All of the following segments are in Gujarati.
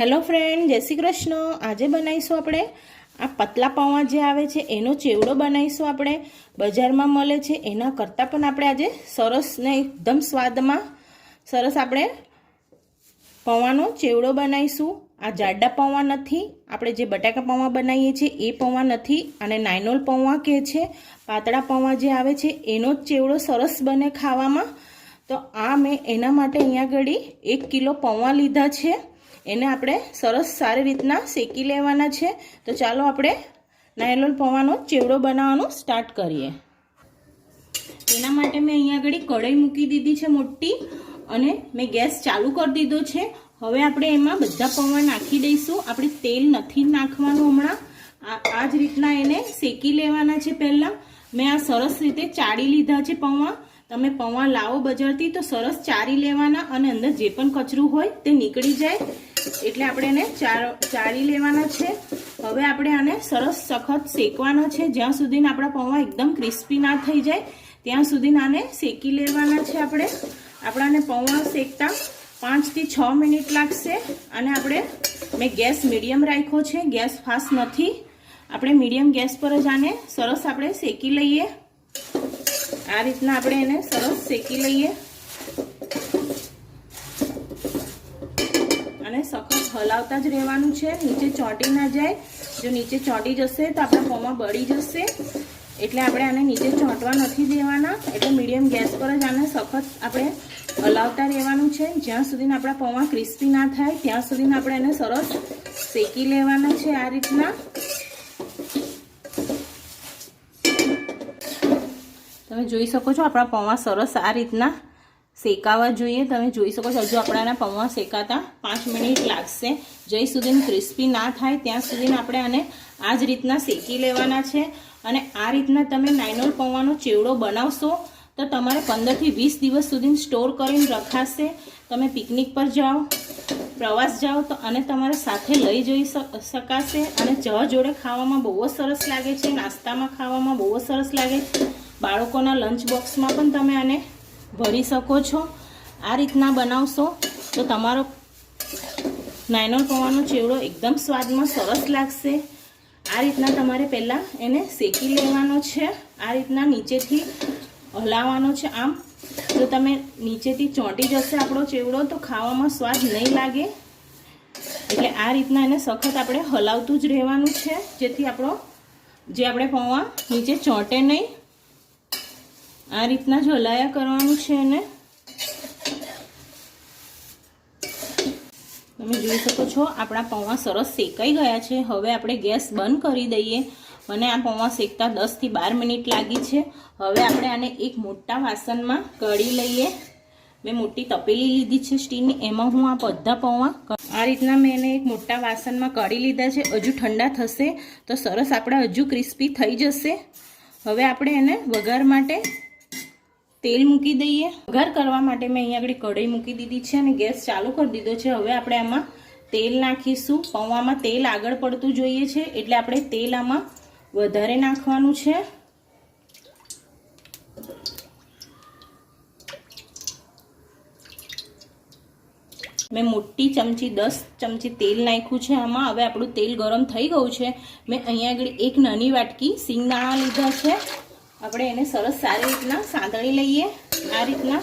હેલો ફ્રેન્ડ, જય શ્રી કૃષ્ણ. આજે બનાવીશું આપણે આ પતલા પૌવા જે આવે છે, એનો ચેવડો બનાવીશું આપણે. બજારમાં મળે છે, એના કરતાં પણ આપણે આજે સરસ ને એકદમ સ્વાદમાં સરસ આપણે પૌવાનો ચેવડો બનાવીશું. આ જાડા પૌવા નથી, આપણે જે બટાકા પૌવા બનાવીએ છીએ, એ પૌવા નથી. અને નાઇનોલ પૌવા કહે છે, પાતળા પૌવા જે આવે છે, એનો જ ચેવડો સરસ બને ખાવામાં. તો આ મેં એના માટે અહીંયા આગળ એક કિલો પૌવા લીધા છે. એને આપણે સરસ સારી રીતના શેકી લેવાના છે. તો ચાલો આપણે નાયલોન પૌવાનો ચેવડો બનાવવાનું સ્ટાર્ટ કરીએ. એના માટે મેં અહીંયા આગળ કઢાઈ મૂકી દીધી છે મોટી અને મેં ગેસ ચાલુ કરી દીધો છે. હવે આપણે એમાં બધા પૌવા નાખી દઈશું. આપણે તેલ નથી નાખવાનું હમણાં. આ જ રીતના એને શેકી લેવાના છે પહેલાં. મેં આ સરસ રીતે ચાળી લીધા છે પૌવા. તમે પૌવા લાવો બજારથી તો સરસ ચારી લેવાના અને અંદર જે પણ કચરું હોય તે નીકળી જાય. એટલે આપણે એને ચાળી લેવાના છે. હવે આપણે આને સરસ સખત શેકવાના છે. જ્યાં સુધી આપણા પૌવા એકદમ ક્રિસ્પી ના થઈ જાય, ત્યાં સુધી આને શેકી લેવાના છે આપણે. આપણાને પૌવા શેકતા પાંચથી છ મિનિટ લાગશે અને આપણે, મેં ગેસ મીડિયમ રાખ્યો છે. ગેસ ફાસ્ટ નથી. આપણે મીડિયમ ગેસ પર જ આને સરસ આપણે શેકી લઈએ. આ રીતના આપણે એને સરસ શેકી લઈએ અને સખત હલાવતા જ રહેવાનું છે. નીચે ચોંટી ના જાય. જો નીચે ચોંટી જશે તો આપણા પૌમાં બળી જશે. એટલે આપણે આને નીચે ચોંટવા નથી દેવાના. એટલે મીડિયમ ગેસ પર જ આને સખત આપણે હલાવતા રહેવાનું છે. જ્યાં સુધી આપણા પૌવા ક્રિસ્પી ના થાય, ત્યાં સુધી આપણે એને સરસ શેકી લેવાના છે આ રીતના. તમે જોઈ શકો છો આપણા પૌવા સરસ આ રીતના શેકાવા જોઈએ. તમે જોઈ શકો છો, હજુ આપણાના પૌવા શેકાતા પાંચ મિનિટ લાગશે. જઈ સુધી ક્રિસ્પી ના થાય ત્યાં સુધી આપણે આને આ જ રીતના શેકી લેવાના છે. અને આ રીતના તમે નાઇનોલ પૌવાનો ચેવડો બનાવશો તો તમારે પંદરથી વીસ દિવસ સુધી સ્ટોર કરીને રખાશે. તમે પિકનિક પર જાઓ, પ્રવાસ જાઓ તો અને તમારે સાથે લઈ જઈ શકાશે. અને ચા જોડે ખાવામાં બહુ જ સરસ લાગે છે, નાસ્તામાં ખાવામાં બહુ જ સરસ લાગે છે. બાળકોના લંચ બોક્સમાં પણ તમે આને ભરી શકો છો. આ રીતના બનાવશો તો તમારો નાયનોલ પૌવાનો ચેવડો એકદમ સ્વાદમાં સરસ લાગશે. આ રીતના તમારે પહેલાં એને શેકી લેવાનો છે. આ રીતના નીચેથી હલાવવાનો છે આમ. જો તમે નીચેથી ચોંટી જશે આપણો ચેવડો તો ખાવામાં સ્વાદ નહીં લાગે. એટલે આ રીતના એને સખત આપણે હલાવતું જ રહેવાનું છે. જેથી આપણો જે આપણે પૌવા નીચે ચોંટે નહીં. આ રીતના જ હલાયા કરવાનું છે એને. તમે જોઈ શકો છો, આપણા પૌવા સરસ શેકાઈ ગયા છે. હવે આપણે ગેસ બંધ કરી દઈએ. મને આ પૌવા શેકતા દસથી બાર મિનિટ લાગી છે. હવે આપણે આને એક મોટા વાસણમાં કળી લઈએ. મેં મોટી તપેલી લીધી છે સ્ટીલની, એમાં હું આ બધા પૌવા આ રીતના મેં એને એક મોટા વાસણમાં કળી લીધા છે. હજુ ઠંડા થશે તો સરસ આપણે હજુ ક્રિસ્પી થઈ જશે. હવે આપણે એને વઘાર માટે તેલ મૂકી દઈએ. વઘાર કરવા માટે મેં અહીંયા આગળ કઢાઈ મૂકી દીધી છે અને ગેસ ચાલુ કરી દીધો છે. હવે આપણે આમાં તેલ નાખીશું. પૌવામાં તેલ આગળ પડતું જોઈએ છે, એટલે આપણે તેલ આમાં વધારે નાખવાનું છે. મેં મોટી ચમચી, દસ ચમચી તેલ નાખ્યું છે આમાં. હવે આપણું તેલ ગરમ થઈ ગયું છે. મેં અહીંયા આગળ એક નાની વાટકી સિંગદાણા લીધા છે. આપણે એને સરસ સારી રીતના સાંદળી લઈએ, આ રીતના.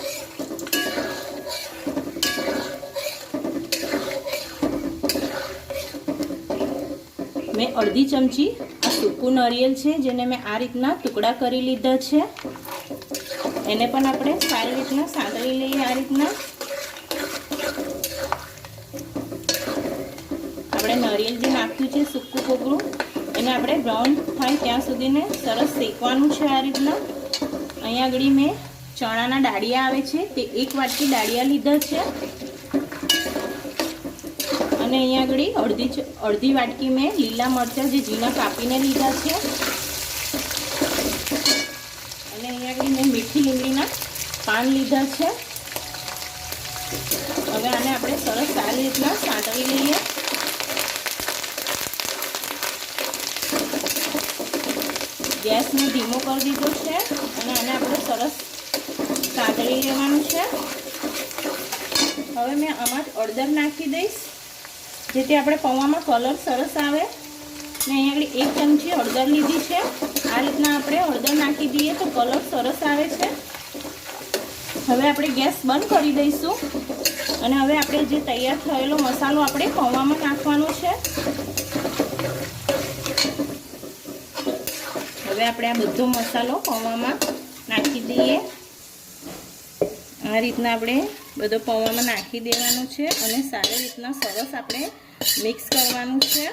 મેં અડધી ચમચી આ સૂકું નરિયેલ છે, જેને મેં આ રીતના ટુકડા કરી લીધા છે. એને પણ આપણે સારી રીતના સાંદળી લઈએ આ રીતના. આપણે નરિયેલ જે નાખ્યું છે, સૂકું કોપરું એને આપણે બ્રાઉન થાય ત્યાં સુધીને સરસ શેકવાનું છે આ રીતના. અહીંયા આગળ મેં ચણાના ડાળિયા આવે છે, તે એક વાટકી ડાળિયા લીધા છે. અને અહીંયા આગળ અડધી અડધી વાટકી મેં લીલા મરચાં જે ઝીણા કાપીને લીધા છે. અને અહીંયા આગળ મેં મીઠી લીમડીના પાન લીધા છે. હવે આને આપણે સરસ સારી રીતના સાંતળી લઈએ. ગેસને ધીમો કરી દીધો છે અને આને આપણે સરસ સાંતળી લેવાનું છે. હવે મેં આમાં અડદર નાખી દઈશ. જેથી આપણે પૌવામાં કલર સરસ આવે. ને અહીંયા આગળ એક ચમચી હળદર લીધી છે. આ રીતના આપણે હળદર નાખી દઈએ તો કલર સરસ આવે છે. હવે આપણે ગેસ બંધ કરી દઈશું. અને હવે આપણે જે તૈયાર થયેલો મસાલો આપણે પૌવામાં નાખવાનો છે. હવે આપણે આ બધો મસાલો પૌવામાં નાખી દઈએ. આ રીતના આપણે બધો પૌવામાં નાખી દેવાનું છે અને સારી રીતના સરસ આપણે મિક્સ કરવાનું છે.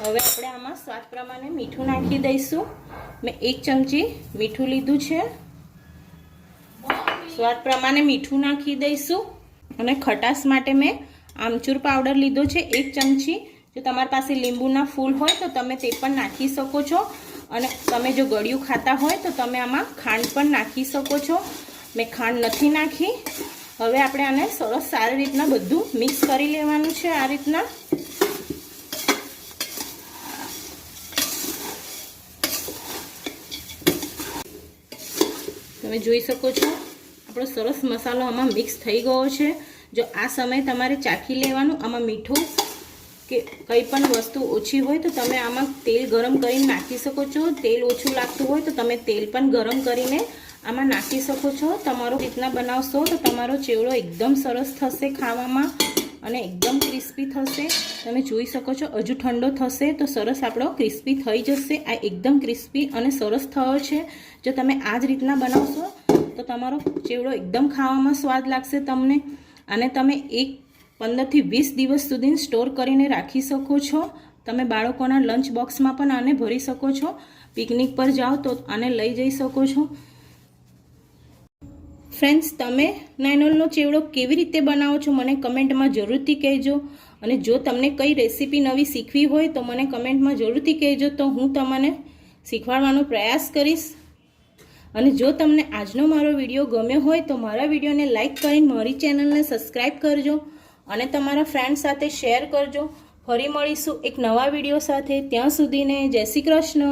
હવે આપણે આમાં સ્વાદ પ્રમાણે મીઠું નાખી દઈશું. મેં એક ચમચી મીઠું લીધું છે. સ્વાદ પ્રમાણે મીઠું નાખી દઈશું. અને ખટાશ માટે મેં આમચૂર પાવડર લીધો છે, એક ચમચી જો તમારી પાસે લીંબુના ફૂલ હોય તો તમે તે પણ નાખી શકો છો. અને તમે જો ગળ્યું ખાતા હોય તો તમે આમાં ખાંડ પણ નાખી શકો છો. મેં ખાંડ નથી નાખી. હવે આપણે આને સરસ સારી રીતના બધું મિક્સ કરી લેવાનું છે આ રીતના. તમે જોઈ શકો છો, આપણો સરસ મસાલો આમાં મિક્સ થઈ ગયો છે. જો આ સમયે તમારે ચાખી લેવાનું, આમાં મીઠું કે કંઈ પણ વસ્તુ ઓછી હોય તો તમે આમાં તેલ ગરમ કરીને નાખી શકો છો. તેલ ઓછું લાગતું હોય તો તમે તેલ પણ ગરમ કરીને આમાં નાખી શકો છો. તમારો રીતના બનાવશો તો તમારો ચેવડો એકદમ સરસ થશે ખાવામાં અને એકદમ ક્રિસ્પી થશે. તમે જોઈ શકો છો હજુ ઠંડો થશે તો સરસ આપણો ક્રિસ્પી થઈ જશે. આ એકદમ ક્રિસ્પી અને સરસ થયો છે. જો તમે આ જ રીતના બનાવશો તો તમારો ચેવડો એકદમ ખાવામાં સ્વાદ લાગશે તમને. અને તમે એક પંદરથી વીસ દિવસ સુધી સ્ટોર કરીને રાખી શકો છો. તમે બાળકોના લંચ બોક્સમાં પણ આને ભરી શકો છો. પિકનિક પર જાઓ તો આને લઈ જઈ શકો છો. ફ્રેન્ડ્સ, તમે નાઇનોલનો ચેવડો કેવી રીતે બનાવો છો મને કમેન્ટમાં જરૂરથી કહેજો. અને જો તમને કઈ રેસીપી નવી શીખવી હોય તો મને કમેન્ટમાં જરૂરથી કહેજો તો હું તમને શીખવાડવાનો પ્રયાસ કરીશ. અને જો તમને આજનો મારો વીડિયો ગમ્યો હોય તો મારા વિડીયોને લાઇક કરીને મારી ચેનલને સબસ્ક્રાઈબ કરજો. અને તમારા ફ્રેન્ડ સાથે શેર કરજો. ફરી મળીશું એક નવા વીડિયો સાથે. ત્યાં સુધીને જય શ્રી કૃષ્ણ.